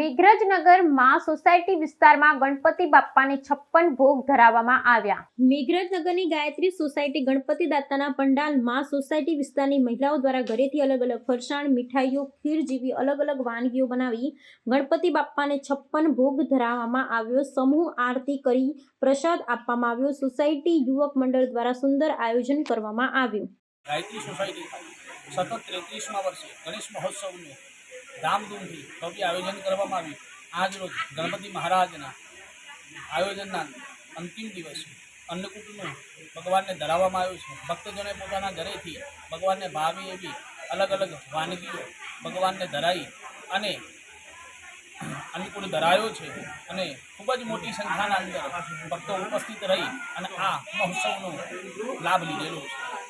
મેઘરજનગરમાં society વિસ્તારમાં ગણપતિ બાપ્પાને છપ્પન ભોગ ધરાવવામાં આવ્યા. મેઘરજનગરની ગાયત્રી સોસાયટી ગણપતિ દાતાના પંડાલમાં સોસાયટી વિસ્તારની મહિલાઓ દ્વારા ઘરેથી અલગ અલગ ફરસાણ મીઠાઈઓ ખીર જેવી અલગ અલગ વાનગીઓ બનાવી ગણપતિ બાપ્પાને છપ્પન ભોગ ધરાવવામાં આવ્યો. સમૂહ આરતી કરી પ્રસાદ આપવામાં આવ્યો. સોસાયટી યુવક મંડળ દ્વારા સુંદર આયોજન કરવામાં આવ્યું. ગાયત્રી સોસાયટી સતત ત્રેત્રીસમાં વર્ષે ગણેશ મહોત્સવનું ધામધૂમથી ભવ્ય આયોજન કરવામાં આવ્યું. આજરોજ ગણપતિ મહારાજના આયોજનના અંતિમ દિવસ અન્નકૂટનું ભગવાનને ધરાવવામાં આવ્યું છે. ભક્તજનોએ પોતાના ઘરેથી ભગવાનને ભાવે એવી અલગ અલગ વાનગીઓ ભગવાનને ધરાઈ અને અન્નકૂટ ધરાયો છે અને ખૂબ જ મોટી સંખ્યાના અંદર ભક્તો ઉપસ્થિત રહી અને આ મહોત્સવનો લાભ લીધેલો છે.